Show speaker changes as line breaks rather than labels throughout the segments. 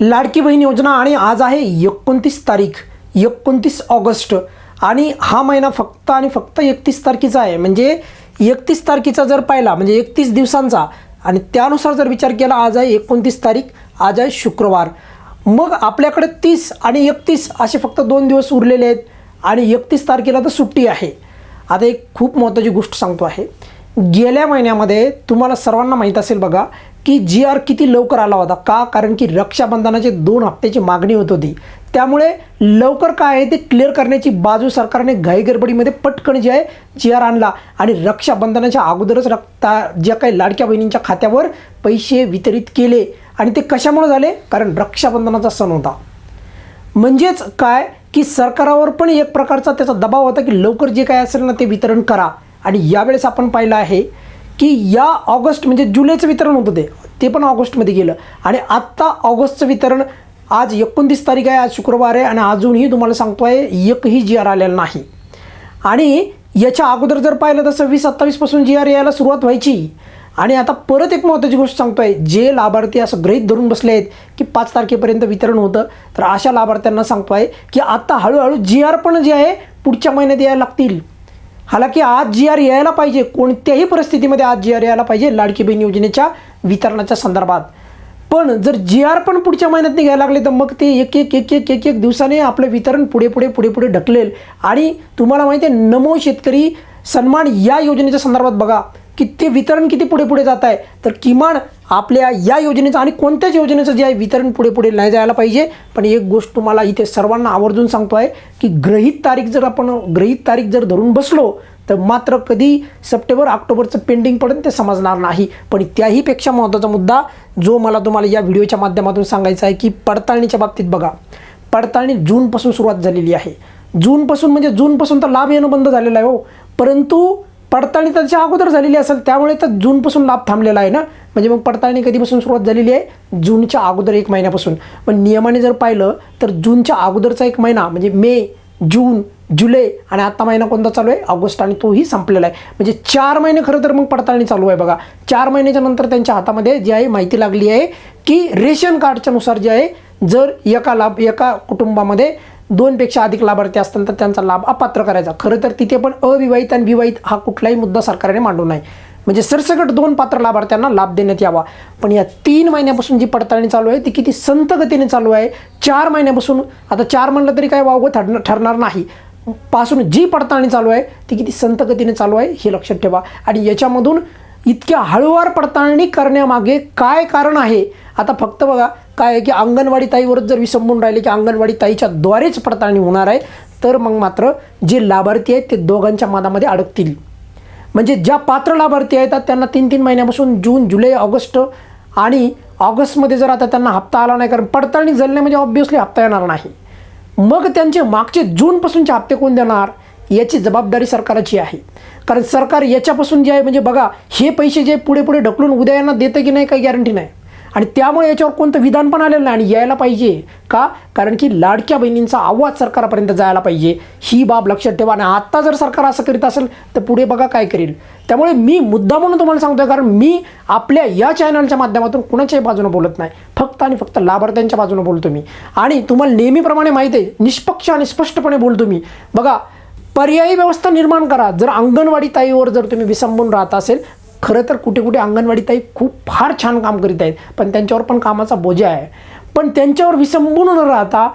लाडकी बहीण योजना आणि आज आहे एकोणतीस तारीख एकोणतीस ऑगस्ट. आणि हा महिना फक्त आणि फक्त एकतीस तारखेचा आहे. म्हणजे एकतीस तारखेचा जर पाहिला म्हणजे एकतीस दिवसांचा आणि त्यानुसार जर विचार केला आज आहे एकोणतीस तारीख आज आहे शुक्रवार. मग आपल्याकडे तीस आणि एकतीस असे फक्त दोन दिवस उरलेले आहेत आणि एकतीस तारखेला तर सुट्टी आहे. आता एक खूप महत्त्वाची गोष्ट सांगतो आहे. गेल्या महिन्यामध्ये तुम्हाला सर्वांना माहीत असेल बघा की जी आर किती लवकर आला होता? का? कारण की रक्षाबंधनाचे दोन हप्त्याची मागणी होत होती. त्यामुळे लवकर काय आहे ते क्लिअर करण्याची बाजू सरकारने घाईगडबडीमध्ये पटकन जे आहे जी आर आणला. आणि रक्षाबंधनाच्या अगोदरच रक्ता ज्या काही लाडक्या बहिणींच्या खात्यावर पैसे वितरित केले. आणि ते कशामुळे झाले? कारण रक्षाबंधनाचा सण होता. म्हणजेच काय? की सरकारावर पण एक प्रकारचा त्याचा दबाव होता की लवकर जे काय असेल ना ते वितरण करा. आणि यावेळेस आपण पाहिलं आहे की या ऑगस्ट म्हणजे जुलैचं वितरण होतं ते. ते पण ऑगस्टमध्ये गेलं. आणि आत्ता ऑगस्टचं वितरण आज एकोणतीस तारीख आहे आज शुक्रवार आहे आणि अजूनही तुम्हाला सांगतो आहे एकही जी आर आलेला नाही. आणि याच्या अगोदर जर पाहिलं तर सव्वीस सत्तावीसपासून जी आर यायला सुरुवात व्हायची. आणि आता परत एक महत्त्वाची गोष्ट सांगतो आहे जे लाभार्थी असं गृहीत धरून बसले आहेत की पाच तारखेपर्यंत वितरण होतं तर अशा लाभार्थ्यांना सांगतो आहे की आत्ता हळूहळू जी आर पण जे आहे पुढच्या महिन्यात यायला लागतील. हालाकी आज जी आर यायला पाहिजे. कोणत्याही परिस्थितीमध्ये आज जी आर यायला पाहिजे लाडकी बहीण योजनेच्या वितरणाच्या संदर्भात. पण जर जी आर पण पुढच्या महिन्यात निघायला लागले तर मग ते एक एक एक एक एक एक दिवसाने आपलं वितरण पुढे पुढे पुढे पुढे ढकलेल. आणि तुम्हाला माहिती आहे नमो शेतकरी सन्मान या योजनेच्या संदर्भात बघा. की ते वितरण किती पुढे पुढे जात आहे? तर किमान आपल्या या योजनेचं आणि कोणत्याच योजनेचं जे आहे वितरण पुढे पुढे नाही जायला पाहिजे. पण एक गोष्ट तुम्हाला इथे सर्वांना आवर्जून सांगतो आहे की ग्रहित तारीख जर आपण ग्रहित तारीख जर धरून बसलो तर मात्र कधी सप्टेंबर ऑक्टोबरचं पेंडिंग पडेल ते समजणार नाही. पण त्याहीपेक्षा महत्त्वाचा मुद्दा जो मला तुम्हाला या व्हिडिओच्या माध्यमातून सांगायचा आहे की पडताळणीच्या बाबतीत बघा. पडताळणी जूनपासून सुरुवात झालेली आहे. जूनपासून म्हणजे जूनपासून तर लाभ येणं बंद झालेलं आहे हो. परंतु पडताळणी त्याच्या अगोदर झालेली असेल त्यामुळे तर जूनपासून लाभ थांबलेला आहे ना? म्हणजे मग पडताळणी कधीपासून सुरुवात झालेली आहे? जूनच्या अगोदर एक महिन्यापासून. पण नियमाने जर पाहिलं तर जूनच्या अगोदरचा एक महिना म्हणजे मे जून जुलै आणि आता महिना कोणता चालू आहे? ऑगस्ट आणि तोही संपलेला आहे. म्हणजे चार महिने खरं तर मग पडताळणी चालू आहे बघा. चार महिन्याच्या नंतर त्यांच्या हातामध्ये जी आहे माहिती लागली आहे की रेशन कार्डच्या नुसार जे आहे जर एका लाभ एका कुटुंबामध्ये दोनपेक्षा अधिक लाभार्थी असतील तर त्यांचा लाभ अपात्र करायचा. खरं तर तिथे पण अविवाहित आणि विवाहित हा कुठलाही मुद्दा सरकारने मांडू नाही म्हणजे सरसकट दोन पात्र लाभार्थ्यांना लाभ देण्यात यावा. पण या तीन महिन्यापासून जी पडताळणी चालू आहे ती किती संत गतीने चालू आहे चार महिन्यापासून आता चार म्हणलं तरी काय वावगं ठरणार ठरणार नाही. पासून जी पडताळणी चालू आहे ती किती संत गतीने चालू आहे हे लक्षात ठेवा. आणि याच्यामधून इतक्या हळूवार पडताळणी करण्यामागे काय कारण आहे आता फक्त बघा काय आहे की अंगणवाडी ताईवरच जर विसंबून राहिले की अंगणवाडी ताईच्या द्वारेच पडताळणी होणार आहे तर मग मात्र जे लाभार्थी आहेत ते दोघांच्या मनामध्ये अडकतील. म्हणजे ज्या पात्र लाभार्थी आहेत त्यांना तीन तीन महिन्यापासून जून जुलै ऑगस्ट आणि ऑगस्टमध्ये जर आता त्यांना हप्ता आला नाही कारण पडताळणी झाली नाही म्हणजे ऑब्विसली हप्ता येणार नाही. मग त्यांचे मागचे जूनपासूनचे हप्ते कोण देणार? याची जबाबदारी सरकारची आहे. कारण सरकार याच्यापासून जे आहे म्हणजे बघा हे पैसे जे पुढे पुढे ढकलून उद्या यांना देतं की नाही काही गॅरंटी नाही. आणि त्यामुळे याच्यावर कोणतं विधान पण आलेलं नाही आणि यायला पाहिजे का? कारण की लाडक्या बहिणींचा आवाज सरकारपर्यंत जायला पाहिजे. ही बाब लक्षात ठेवा आणि आत्ता जर सरकार असं करीत असेल तर पुढे बघा काय करेल. त्यामुळे मी मुद्दा म्हणून तुम्हाला सांगतोय कारण मी आपल्या या चॅनलच्या माध्यमातून कुणाच्याही बाजूने बोलत नाही. फक्त आणि फक्त लाभार्थ्यांच्या बाजूने बोलतो मी. आणि तुम्हाला नेहमीप्रमाणे माहिती आहे निष्पक्ष आणि स्पष्टपणे बोलतो मी. बघा पर्यायी व्यवस्था निर्माण करा. जर अंगणवाडी ताईवर जर तुम्ही विसंबून राहत असेल खरं तर कुठे कुठे अंगणवाडीताई खूप फार छान काम करीत आहेत पण त्यांच्यावर पण कामाचा बोजा आहे. पण त्यांच्यावर विसंबून न राहता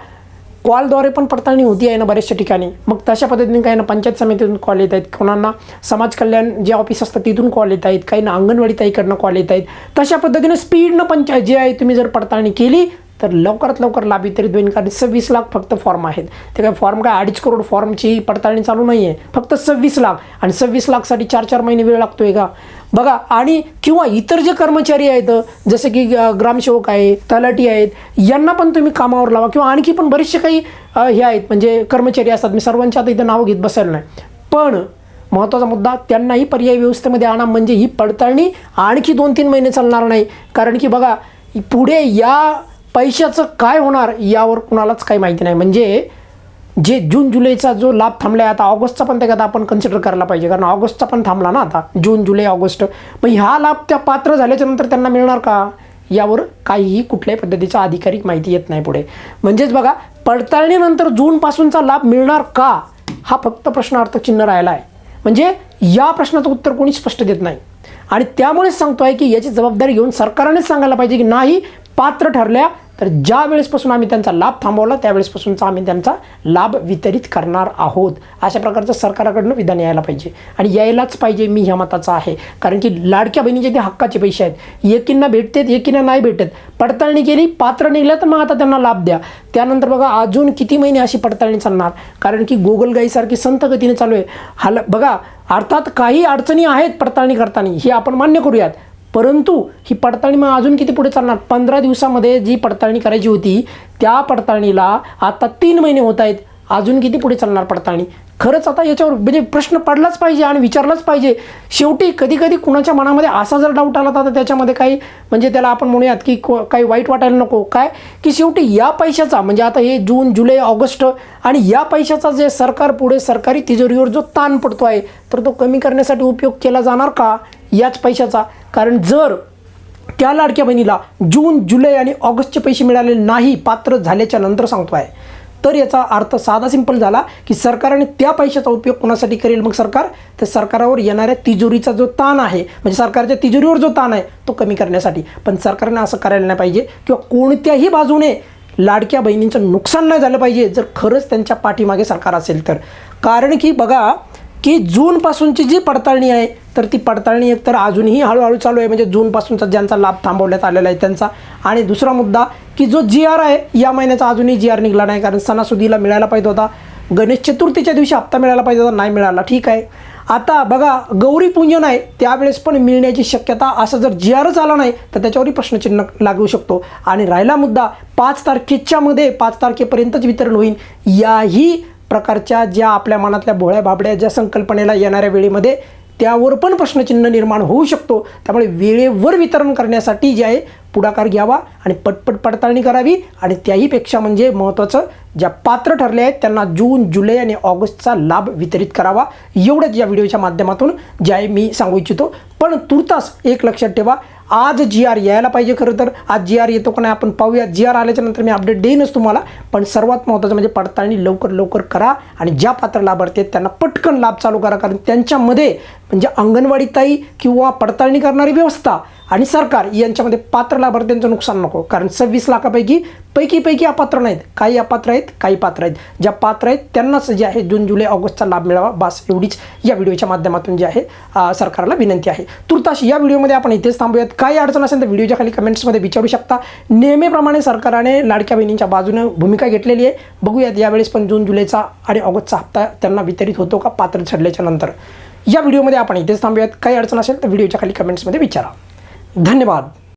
कॉलद्वारे पण पडताळणी होती आहे ना बऱ्याचशा ठिकाणी. मग तशा पद्धतीने काही ना पंचायत समितीतून कॉल येत आहेत कोणांना समाज कल्याण जे ऑफिस असतं तिथून कॉल येत आहेत काही ना अंगणवाडीताईकडनं कॉल येत आहेत. तशा पद्धतीने स्पीडनं पंचायत जे आहे तुम्ही जर पडताळणी केली तर लवकरात लवकर लाभ वितरित होईल कारण सव्वीस लाख फक्त फॉर्म आहेत. ते काय फॉर्म काय? अडीच करोड फॉर्मची पडताळणी चालू नाही आहे फक्त सव्वीस लाख. आणि सव्वीस लाखसाठी चार चार महिने वेळ लागतो आहे का? बघा आणि किंवा इतर जे कर्मचारी आहेत जसे की ग्रामसेवक आहे तलाठी आहेत यांना पण तुम्ही कामावर लावा किंवा आणखी पण बरेचसे काही हे आहेत. म्हणजे कर्मचारी असतात. मी सर्वांच्या आता इथं नाव घेत बसायला नाही. पण महत्त्वाचा मुद्दा त्यांनाही पर्याय व्यवस्थेमध्ये आणा. म्हणजे ही पडताळणी आणखी दोन तीन महिने चालणार नाही. कारण की बघा पुढे या पैशाचं काय होणार यावर कुणालाच काही माहिती नाही. म्हणजे जे जून जुलैचा जो लाभ थांबला आहे आता ऑगस्टचा पण त्याच्यात आपण कन्सिडर करायला पाहिजे. कारण ऑगस्टचा पण थांबला ना आता जून जुलै ऑगस्ट. मग ह्या लाभ त्या पात्र झाल्याच्यानंतर त्यांना मिळणार का? यावर काहीही कुठल्याही पद्धतीचा अधिकारिक माहिती येत नाही पुढे. म्हणजेच बघा पडताळणीनंतर जूनपासूनचा लाभ मिळणार का? हा फक्त प्रश्नार्थ चिन्ह राहिला आहे म्हणजे या प्रश्नाचं उत्तर कोणी स्पष्ट देत नाही. आणि त्यामुळेच सांगतो आहे की याची जबाबदारी घेऊन सरकारनेच सांगायला पाहिजे की नाही पात्र ठरल्या तर ज्या वेळेसपासून आम्ही त्यांचा लाभ थांबवला त्यावेळेसपासूनचा आम्ही त्यांचा लाभ वितरित करणार आहोत. अशा प्रकारचं सरकारकडनं विधान यायला पाहिजे. आणि यायलाच पाहिजे मी ह्या मताचा आहे. कारण की लाडक्या बहिणीचे ते हक्काचे पैसे आहेत एकींना भेटतात एकींना नाही भेटत. पडताळणी केली पात्र निघलं तर मग आता त्यांना लाभ द्या. त्यानंतर बघा अजून किती महिने अशी पडताळणी चालणार? कारण की गोगलगाईसारखी संत गतीने चालू आहे. हाल बघा अर्थात काही अडचणी आहेत पडताळणी करताना. हे आपण मान्य करूयात. परंतु ही पडताळणी मग अजून किती पुढे चालणार? पंधरा दिवसामध्ये जी पडताळणी करायची होती त्या पडताळणीला आता तीन महिने होत आहेत. अजून किती पुढे चालणार पडताळणी? खरंच आता याच्यावर म्हणजे प्रश्न पडलाच पाहिजे आणि विचारलाच पाहिजे. शेवटी कधी कधी कुणाच्या मनामध्ये असा जर डाऊट आला तर त्याच्यामध्ये काही म्हणजे त्याला आपण म्हणूयात की काही वाईट वाटायला नको. काय? की शेवटी या पैशाचा म्हणजे आता हे जून जुलै ऑगस्ट आणि या पैशाचा जे सरकार पुढे सरकारी तिजोरीवर जो ताण पडतो आहे तर तो कमी करण्यासाठी उपयोग केला जाणार का? याच पैशाचा. कारण जर त्या लाडक्या बहिणीला जून जुलै आणि ऑगस्टचे पैसे मिळाले नाही पात्र झाल्याच्यानंतर सांगतो आहे तर याचा अर्थ साधा सिंपल झाला की सरकारने त्या पैशाचा उपयोग कोणासाठी करेल? मग सरकार? तर सरकारावर येणाऱ्या तिजोरीचा जो ताण आहे म्हणजे सरकारच्या तिजोरीवर जो ताण आहे तो कमी करण्यासाठी. पण सरकारने असं करायला नाही पाहिजे किंवा कोणत्याही बाजूने लाडक्या बहिणींचं नुकसान नाही झालं पाहिजे जर खरंच त्यांच्या पाठीमागे सरकार असेल तर. कारण की बघा की जूनपासूनची जी पडताळणी आहे तर ती पडताळणी एकतर अजूनही हळूहळू चालू आहे म्हणजे जूनपासूनचा ज्यांचा लाभ थांबवण्यात आलेला आहे त्यांचा. आणि दुसरा मुद्दा की जो जी आर आहे या महिन्याचा अजूनही जी आर निघाला नाही कारण सणासुदीला मिळायला पाहिजे होता. गणेश चतुर्थीच्या दिवशी हप्ता मिळायला पाहिजे होता नाही मिळाला. ठीक आहे. आता बघा गौरी पूजन आहे त्यावेळेस पण मिळण्याची शक्यता असं जर जी आरच आला नाही तर त्याच्यावरही प्रश्नचिन्ह लागू शकतो. आणि राहिला मुद्दा पाच तारखेच्यामध्ये पाच तारखेपर्यंतच वितरण होईल याही प्रकारच्या ज्या आपल्या मनातल्या भोळ्या बाबड्या ज्या संकल्पनेला येणाऱ्या वेळेमध्ये त्यावर पण प्रश्नचिन्ह निर्माण होऊ शकतो. त्यामुळे वेळेवर वितरण करण्यासाठी जे आहे पुढाकार घ्यावा आणि पटपट पडताळणी करावी. आणि त्याहीपेक्षा म्हणजे महत्त्वाचं ज्या पात्र ठरले आहेत त्यांना जून जुलै आणि ऑगस्टचा लाभ वितरित करावा. एवढंच या व्हिडिओच्या माध्यमातून जे आहे मी सांगू इच्छितो. पण तुर्तास एक लक्षात ठेवा आज जी आर यायला पाहिजे खरं तर. आज जी आर येतो का नाही आपण पाहूया. जी आर आल्याच्यानंतर मी अपडेट देईनच तुम्हाला. पण सर्वात महत्त्वाचं म्हणजे पडताळणी लवकर लवकर करा आणि ज्या पात्र लाभार्थी आहेत त्यांना पटकन लाभ चालू करा. कारण त्यांच्यामध्ये म्हणजे अंगणवाडी ताई किंवा पडताळणी करणारी व्यवस्था आणि सरकार यांच्यामध्ये पात्र लाभार्थ्यांचं नुकसान नको. कारण सव्वीस लाखापैकी पैकी पैकी अपात्र नाहीत. काही अपात्र आहेत काही पात्र आहेत. ज्या पात्र आहेत त्यांनाच जे आहे जून जुलै ऑगस्टचा लाभ मिळावा. बास एवढीच या व्हिडिओच्या माध्यमातून जे आहे सरकारला विनंती आहे. तुर्तास या व्हिडिओमध्ये आपण इथेच थांबूयात. काही अडचण असेल तर व्हिडिओच्या खाली कमेंट्समध्ये विचारू शकता. नेहमीप्रमाणे सरकारने लाडक्या बहिणींच्या बाजूने भूमिका घेतलेली आहे. बघूयात यावेळेस पण जून जुलैचा आणि ऑगस्टचा हप्ता त्यांना वितरित होतो का पात्र ठरल्याच्या नंतर. या व्हिडिओमध्ये आपण इथेच थांबूयात. काही अडचण असेल तर व्हिडिओच्या खाली कमेंट्समध्ये विचारा. धन्यवाद.